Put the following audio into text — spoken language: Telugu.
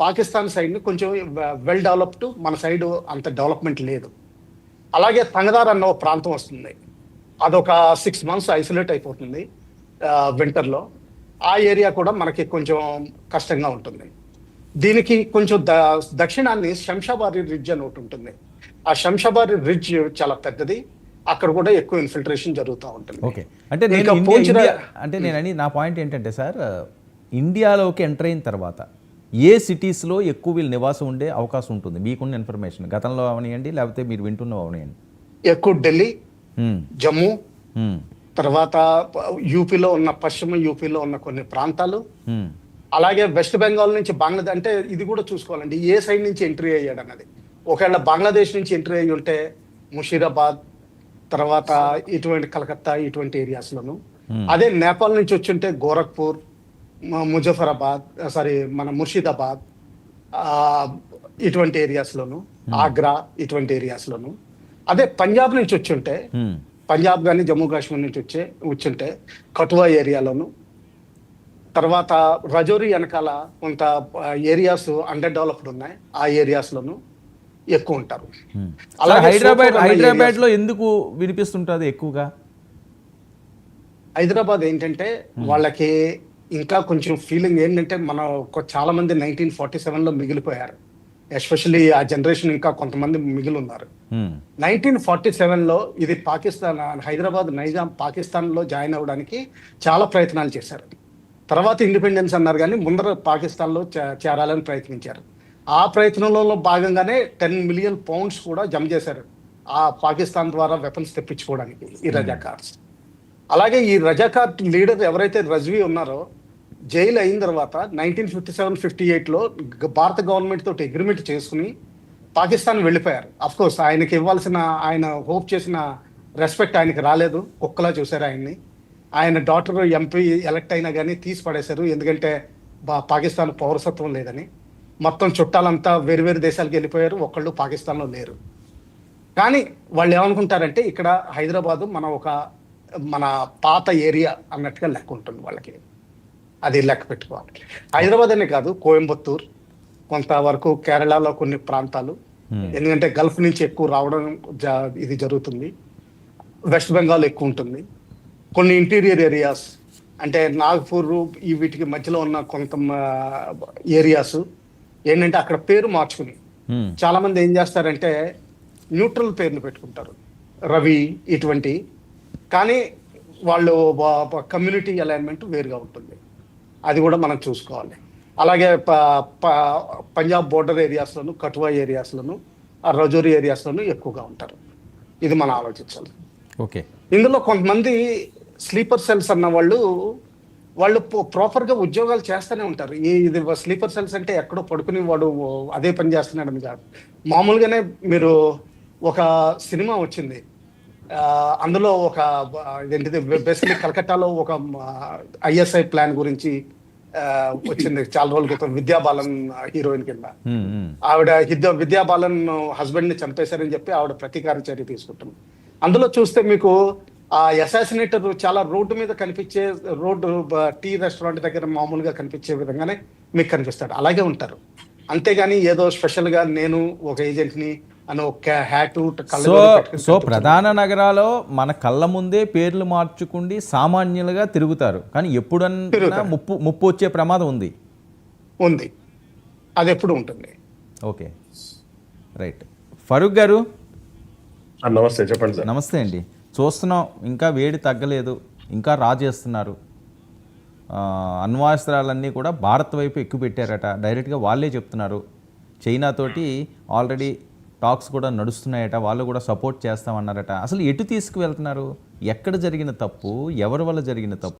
పాకిస్తాన్ సైడ్ కొంచెం వెల్ డెవలప్డ్ మన సైడ్ అంత డెవలప్మెంట్ లేదు. అలాగే తంగదార్ అన్న ఒక ప్రాంతం వస్తుంది. అదొక సిక్స్ మంత్స్ ఐసోలేట్ అయిపోతుంది వింటర్లో ఆ ఏరియా కూడా మనకి కొంచెం కష్టంగా ఉంటుంది. దీనికి కొంచెం ద- దక్షిణాన్ని శంషాబారి రిడ్జ్ అని ఒకటి ఉంటుంది. ఆ శంషాబారి రిడ్జ్ చాలా పెద్దది. అక్కడ కూడా ఎక్కువ ఇన్ఫిల్ట్రేషన్ జరుగుతూ ఉంటుంది. ఓకే. అంటే నేను అంటే నేను అని నా పాయింట్ ఏంటంటే సార్ ఇండియాలోకి ఎంటర్ అయిన తర్వాత ఏ సిటీస్లో ఎక్కువ వీళ్ళు నివాసం ఉండే అవకాశం ఉంటుంది? మీకున్న ఇన్ఫర్మేషన్ గతంలో అవనియండి లేకపోతే మీరు వింటున్నవి అవనియండి. ఎక్కువ ఢిల్లీ జమ్మూ తర్వాత యూపీలో ఉన్న పశ్చిమ యూపీలో ఉన్న కొన్ని ప్రాంతాలు. అలాగే వెస్ట్ బెంగాల్ నుంచి బంగ్లాదేశ్ అంటే ఇది కూడా చూసుకోవాలండి. ఏ సైడ్ నుంచి ఎంట్రీ అయ్యాడు అన్నది. ఒకవేళ బంగ్లాదేశ్ నుంచి ఎంట్రీ అయ్యి ఉంటే ముషీరాబాద్ తర్వాత ఇటువంటి కలకత్తా ఇటువంటి ఏరియాస్లోను అదే నేపాల్ నుంచి వచ్చి ఉంటే గోరఖ్పూర్ ముజఫరాబాద్ సారీ మన ముర్షిదాబాద్ ఇటువంటి ఏరియాస్లోను ఆగ్రా ఇటువంటి ఏరియాస్లోను. అదే పంజాబ్ నుంచి వచ్చి ఉంటే హ్మ్, పంజాబ్ కానీ జమ్మూ కాశ్మీర్ నుంచి వచ్చే వచ్చుంటే కటువా ఏరియాలోను తర్వాత రజోరి వెనకాల కొంత ఏరియాస్ అండర్ డెవలప్డ్ ఉన్నాయి ఆ ఏరియాస్ లోను ఎక్కువ ఉంటారు. అలాగే సార్, హైదరాబాద్ సూపర్ ఉన్న హైదరాబాద్లో ఎందుకు వినిపిస్తుంటుంది ఎక్కువగా? హైదరాబాద్ ఏంటంటే వాళ్ళకి ఇంకా కొంచెం ఫీలింగ్ ఏంటంటే మన చాలా మంది నైన్టీన్ ఫార్టీ సెవెన్లో మిగిలిపోయారు. ఎస్పెషల్లీ ఆ జనరేషన్ ఇంకా కొంతమంది మిగిలి ఉన్నారు నైన్టీన్ ఫార్టీ సెవెన్లో ఇది పాకిస్తాన్ హైదరాబాద్ నైజాం పాకిస్తాన్లో జాయిన్ అవ్వడానికి చాలా ప్రయత్నాలు చేశారు. తర్వాత ఇండిపెండెన్స్ అన్నారు కానీ ముందర పాకిస్తాన్లో చేరాలని ప్రయత్నించారు. ఆ ప్రయత్నంలో భాగంగానే టెన్ మిలియన్ పౌండ్స్ కూడా జమ చేశారు ఆ పాకిస్తాన్ ద్వారా వెపన్స్ తెప్పించుకోవడానికి ఈ రజాకార్స్. అలాగే ఈ రజాకార్ లీడర్ ఎవరైతే రజ్వీ ఉన్నారో జైలు అయిన తర్వాత నైన్టీన్ ఫిఫ్టీ సెవెన్ ఫిఫ్టీ ఎయిట్లో భారత గవర్నమెంట్ తోటి అగ్రిమెంట్ చేసుకుని పాకిస్తాన్ వెళ్ళిపోయారు. అఫ్ కోర్స్ ఆయనకి ఇవ్వాల్సిన ఆయన హోప్ చేసిన రెస్పెక్ట్ ఆయనకి రాలేదు. కుక్కలా చూశారు ఆయన్ని. ఆయన డాక్టర్ ఎంపీ ఎలక్ట్ అయినా కానీ తీసి పడేశారు. ఎందుకంటే బా- పాకిస్తాన్ పౌరసత్వం లేదని. మొత్తం చుట్టాలంతా వేరు వేరు దేశాలకు వెళ్ళిపోయారు. ఒక్కళ్ళు పాకిస్తాన్లో లేరు. కానీ వాళ్ళు ఏమనుకుంటారంటే ఇక్కడ హైదరాబాదు మన ఒక మన పాత ఏరియా అన్నట్టుగా లెక్క ఉంటుంది వాళ్ళకి. అది లెక్క పెట్టుకోవాలి. హైదరాబాద్ అనే కాదు కోయంబత్తూర్ కొంతవరకు కేరళలో కొన్ని ప్రాంతాలు. ఎందుకంటే గల్ఫ్ నుంచి ఎక్కువ రావడం జ- ఇది జరుగుతుంది. వెస్ట్ బెంగాల్ ఎక్కువ ఉంటుంది. కొన్ని ఇంటీరియర్ ఏరియాస్ అంటే నాగ్పూర్ ఈ వీటికి మధ్యలో ఉన్న కొంత ఏరియాస్ ఏంటంటే అక్కడ పేరు మార్చుకుని. హ్మ్, చాలా మంది ఏం చేస్తారంటే న్యూట్రల్ పేర్లు పెట్టుకుంటారు. రవి ఇటువంటి. కానీ వాళ్ళు కమ్యూనిటీ అలైన్మెంట్ వేరుగా ఉంటుంది. అది కూడా మనం చూసుకోవాలి. అలాగే పంజాబ్ బోర్డర్ ఏరియాస్లోను కటువా ఏరియాస్లోను రజోరీ ఏరియాస్లోను ఎక్కువగా ఉంటారు. ఇది మనం ఆలోచించాలి. ఓకే. ఇందులో కొంతమంది స్లీపర్ సెల్స్ అన్న వాళ్ళు వాళ్ళు ప్రాపర్గా ఉద్యోగాలు చేస్తూనే ఉంటారు. ఈ ఇది స్లీపర్ సెల్స్ అంటే ఎక్కడో పడుకుని వాడు అదే పని చేస్తున్నాడని కాదు. మామూలుగానే మీరు ఒక సినిమా వచ్చింది. అందులో ఒక ఇదేంటిది బేసికలీ కలకట్టాలో ఒక ఐఎస్ఐ ప్లాన్ గురించి వచ్చింది. చాలా రోజుల క్రితం విద్యాబాలన్ హీరోయిన్ కింద. ఆవిడ విద్యా విద్యాబాలన్ హస్బెండ్ని చంపేశారని చెప్పి ఆవిడ ప్రతీకార చర్య తీసుకుంటుంది. అందులో చూస్తే మీకు ఆ అసాసినేటర్ చాలా రోడ్డు మీద కనిపించే రోడ్డు టీ రెస్టారెంట్ దగ్గర మామూలుగా కనిపించే విధంగానే మీకు కనిపిస్తాడు. అలాగే ఉంటారు. అంతేగాని ఏదో స్పెషల్గా నేను ఒక ఏజెంట్ని అని ఒక హ్యాట్ సో సో ప్రధాన నగరాల్లో మన కళ్ళ ముందే పేర్లు మార్చుకుండి సామాన్యులుగా తిరుగుతారు. కానీ ఎప్పుడన్నా. ముప్పు ముప్పు వచ్చే ప్రమాదం ఉంది? ఉంది. అది ఎప్పుడు ఉంటుంది? ఓకే. రైట్. ఫరూక్ గారు? నమస్తే. చెప్పండి సార్. నమస్తే అండి. చూస్తున్నాం ఇంకా వేడి తగ్గలేదు ఇంకా రా చేస్తున్నారు ఆ, అణ్వాస్త్రాలన్నీ కూడా భారత్ వైపు ఎక్కువ పెట్టారట డైరెక్ట్గా వాళ్ళే చెప్తున్నారు. చైనాతోటి ఆల్రెడీ టాక్స్ కూడా నడుస్తున్నాయట వాళ్ళు కూడా సపోర్ట్ చేస్తామన్నారట. అసలు ఎటు తీసుకువెళ్తున్నారు? ఎక్కడ జరిగిన తప్పు? ఎవరి వల్ల జరిగిన తప్పు?